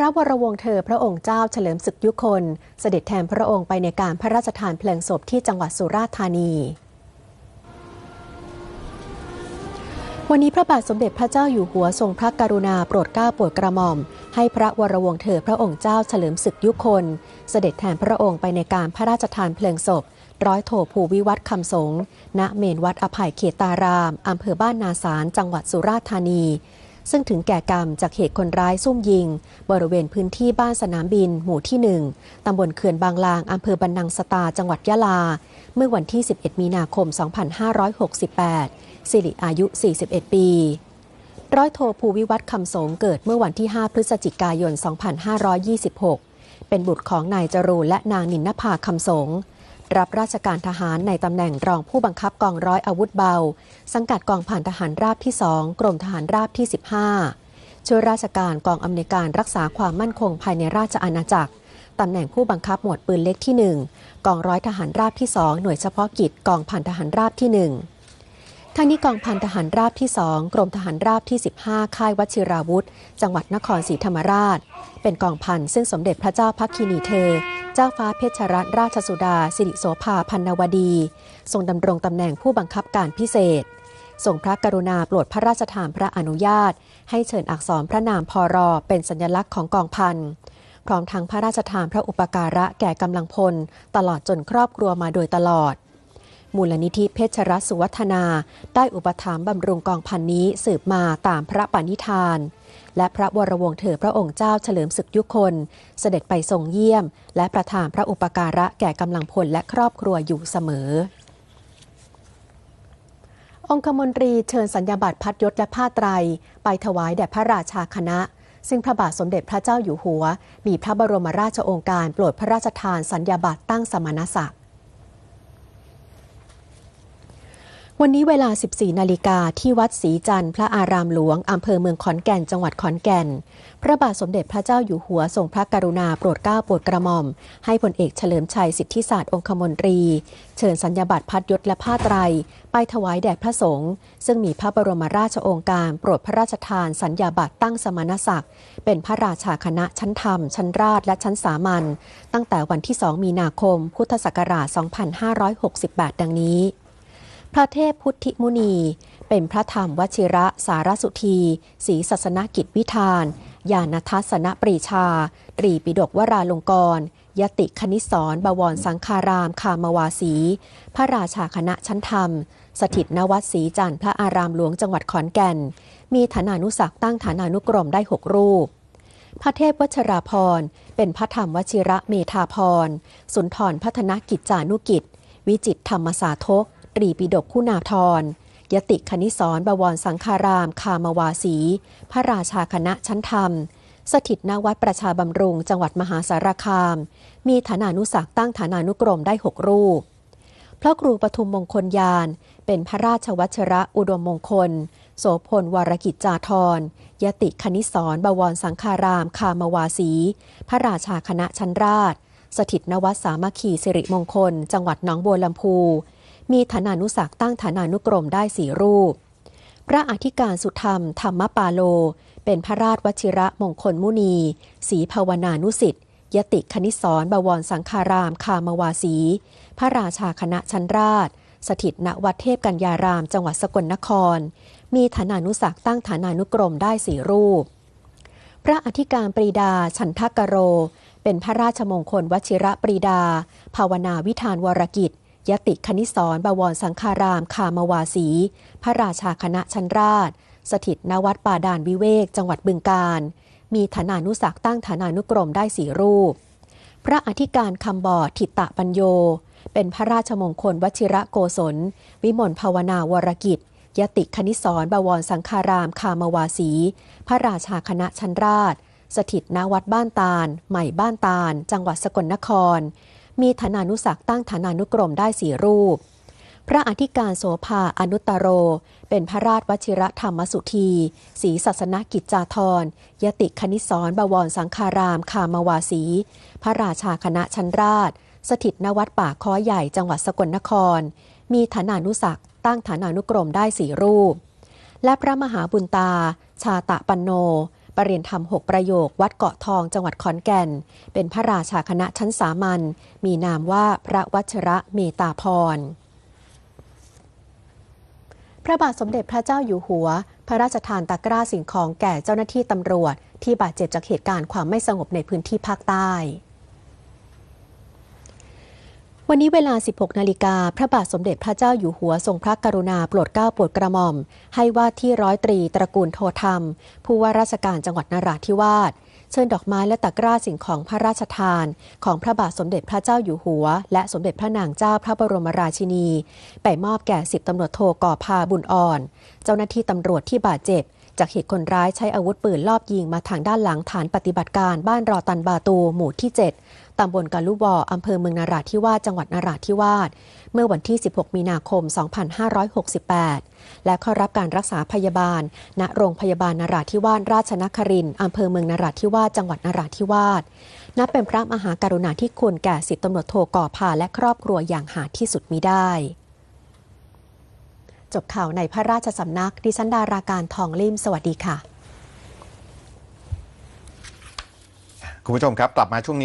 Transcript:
พระวรวงศ์เธอพระองค์เจ้าเฉลิมศึกยุคน เสด็จแทนพระองค์ไปในการพระราชทานเพลิงศพที่จังหวัดสุราษฎร์ธานีวันนี้พระบาทสมเด็จพระเจ้าอยู่หัวทรงพระกรุณาโปรดเกล้าโปรดกระหม่อม ให้พระวรวงศ์เธอพระองค์เจ้าเฉลิมศึกยุคน เสด็จแทนพระองค์ไปในการพระราชทานเพลิงศพ ร้อยโทภูวิวัฒน์คำสงฆ์ณเมนวัดอภัยเขตาราม อำเภอบ้านนาสารจังหวัดสุราษฎร์ธานี ซึ่งถึงแก่กรรมจากเหตุคนร้ายซุ่มยิง บริเวณพื้นที่บ้านสนามบิน หมู่ที่หนึ่งตำบลเขื่อนบางลาง อำเภอบันนังสตา จังหวัดยะลา เมื่อวันที่ 11 มีนาคม 2568 สิริอายุ 41 ปีร้อยโทภูวิวัฒน์คำสงเกิดเมื่อวันที่ 5 พฤศจิกายน 2526 เป็นบุตรของนายจรูและนางนินนภาคำสง รับราชการทหารในตำแหน่งรองผู้บังคับกองร้อยอาวุธเบา สังกัดกองผ่านทหารราบที่ 2 กรมทหารราบที่ 15 ช่วยราชการกองอำนวยการรักษาความมั่นคงภายในราชอาณาจักรตำแหน่งผู้บังคับหมวดปืนเล็กที่ 1 กองร้อยทหารราบที่ 2 หน่วยเฉพาะกิจกองผ่านทหารราบที่ 1 ทั้งนี้กองพันทหารราบที่ 2 กรมทหารราบที่ 15 ค่ายวชิราวุธ จังหวัดนครศรีธรรมราช เป็นกองพันซึ่งสมเด็จพระเจ้าพักคินีเธอ เจ้าฟ้าเพชรรัตนราชสุดา สิริโสภาพันนวดี ทรงดำรงตำแหน่งผู้บังคับการพิเศษทรงพระกรุณาโปรดพระราชทานพระอนุญาต ให้เชิญอักษรพระนามพรอเป็นสัญลักษณ์ของกองพันพร้อมทั้งพระราชทานพระอุปการะแก่กำลังพล ตลอดจนครอบครัวมาโดยตลอด มูลนิธิเพชรรัตน์สุวัฒนา ได้อุปถัมภ์บำรุงกองพันนี้สืบมาตามพระปณิธาน และพระวรวงศ์เถอพระองค์เจ้าเฉลิมศึกยุคน เสด็จไปทรงเยี่ยม และประทานพระอุปการะแก่กำลังพลและครอบครัวอยู่เสมอองคมนตรีเชิญสัญญาบัตรพัดยศและผ้าไตร ไปถวายแด่พระราชาคณะ ซึ่งพระบาทสมเด็จพระเจ้าอยู่หัว มีพระบรมราชโองการโปรดพระราชทานสัญญาบัตรตั้งสมณศักดิ์ วันนี้เวลา 14 นาฬิกาที่วัดศรีจันทร์พระอารามหลวง อำเภอเมืองขอนแก่น จังหวัดขอนแก่น พระบาทสมเด็จพระเจ้าอยู่หัวทรงพระกรุณาโปรดเกล้าโปรดกระหม่อม ให้พลเอกเฉลิมชัยสิทธิศาสตร์องคมนตรี เชิญสัญญาบัตรพัดยศและผ้าไตร ไปถวายแด่พระสงฆ์ซึ่งมีพระบรมราชโองการโปรดพระราชทานสัญญาบัตรตั้งสมณศักดิ์ เป็นพระราชาคณะชั้นธรรม ชั้นราชและชั้นสามัญตั้งแต่วันที่ 2 มีนาคม พุทธศักราช 2568 ดังนี้ พระเทพพุทธิมุนี เป็นพระธรรมวชิระสารสุธีศรีสัสนกิจวิธานญาณทัศนปรีชา ตรีปิฎกวราลงกรณยติคณิสรบวรสังคาราม คามวาสี พระราชาคณะชั้นธรรม สถิตนวัดศรีจันทร์พระอารามหลวงจังหวัดขอนแก่น มีฐานานุศักตั้งฐานานุกรมได้หกรูป พระเทพวชราพร เป็นพระธรรมวชิระเมธาพร สุนทรพัฒนกิจจานุกิจ วิจิตธรรมสาทก ตรีปิฎกคุณาธรยติคณิสรบวรสังคาราม คามวาสี พระราชาคณะชั้นธรรม สถิตณวัดประชาบำรุง จังหวัดมหาสารคาม มีฐานานุศักตั้งฐานานุกรมได้หกรูป พระครูปทุมมงคลยาน เป็นพระราชวัชระอุดมมงคล โสพลวรกิจจาธรยติคณิสรบวรสังคาราม คามวาสี พระราชาคณะชั้นราช สถิตนวัดสามัคคีสิริมงคล จังหวัดหนองบัวลำพู มีฐานานุศักตั้งฐานานุกรมได้สี่รูป พระอธิการสุธรรม ธรรมปาโล เป็นพระราชวชิระมงคลมุนีศรีภาวนานุสิทธิ์ยติคณิสรบวรสังคาราม คามวาสี พระราชาคณะชั้นราช สถิตณวัดเทพกัญญาราม จังหวัดสกลนคร มีฐานานุศักตั้งฐานานุกรมได้สี่รูป พระอธิการปรีดา ฉันทกโร เป็นพระราชมงคลวชิระปรีดา ภาวนาวิธานวรกิจ ยติคณิสรบวรสังคารามคามวาสี พระราชาคณะชั้นราช สถิตณวัดป่าดานวิเวก จังหวัดบึงการ มีฐานานุศักตั้งฐานานุกรมได้สี่รูป พระอธิการคำบอดทิตตะปัญโย เป็นพระราชมงคลวชิระโกศล วิมลภาวนาวรกิจ ยติคณิสรบวรสังคารามคามวาสี พระราชาคณะชั้นราชสถิตณวัดบ้านตาล ใหม่บ้านตาล จังหวัดสกลนคร มีฐานานุศักดิ์ตั้งฐานานุกรมได้สี่รูป พระอธิการโสภาอนุตตโร เป็นพระราชวชิระธรรมสุธีศรีสัสนกิจจาธรยติคณิสรบวรสังคารามคามวาสี พระราชาคณะชั้นราช สถิตณวัดป่าค้อใหญ่จังหวัดสกลนคร มีฐานานุศักดิ์ตั้งฐานานุกรมได้สี่รูป และพระมหาบุญตา ชาตะปันโน ปรริยนธรรม6ประโยค วัดเกาะทองจังหวัดขอนแก่น เป็นพระราชาคณะชั้นสามัญมีนามว่าพระวัชระเมตาพร พระบาทสมเด็จพระเจ้าอยู่หัว พระราชทานตะกร้าสิ่งของแก่เจ้าหน้าที่ตำรวจ ที่บาดเจ็บจากเหตุการณ์ความไม่สงบในพื้นที่ภาคใต้ วันนี้เวลา 16 นาฬิกา พระบาทสมเด็จพระเจ้าอยู่หัวทรงพระกรุณาโปรดเกล้าโปรดกระหม่อม ให้ว่าที่ร้อยตรีตระกูลโทธรรม ผู้ว่าราชการจังหวัดนราธิวาส เชิญดอกไม้และตะกร้าสิ่งของพระราชทาน ของพระบาทสมเด็จพระเจ้าอยู่หัว และสมเด็จพระนางเจ้าพระบรมราชินี ไปมอบแก่สิบตำรวจโทก่อพาบุญอ่อน เจ้าหน้าที่ตำรวจที่บาดเจ็บจากเหตุคนร้ายใช้อาวุธปืนลอบยิงมาทางด้านหลังฐานปฏิบัติการบ้านรอตันบาตูหมู่ที่ 7 ตำบลกาลุวออำเภอเมืองนราธิวาสจังหวัดนราธิวาสเมื่อวันที่ 16 มีนาคม 2568 และเข้ารับการรักษาพยาบาล ณโรงพยาบาลนราธิวาสราชนครินทร์อำเภอเมืองนราธิวาสจังหวัดนราธิวาสนับเป็นพระมหากรุณาธิคุณแก่สิบตำรวจโทก่อพาและครอบครัวอย่างหาที่สุดมิได้จบข่าวในพระราชสำนัก ดิฉันดาราการทองลิ่มสวัสดีค่ะ คุณผู้ชมครับ กลับมาช่วงนี้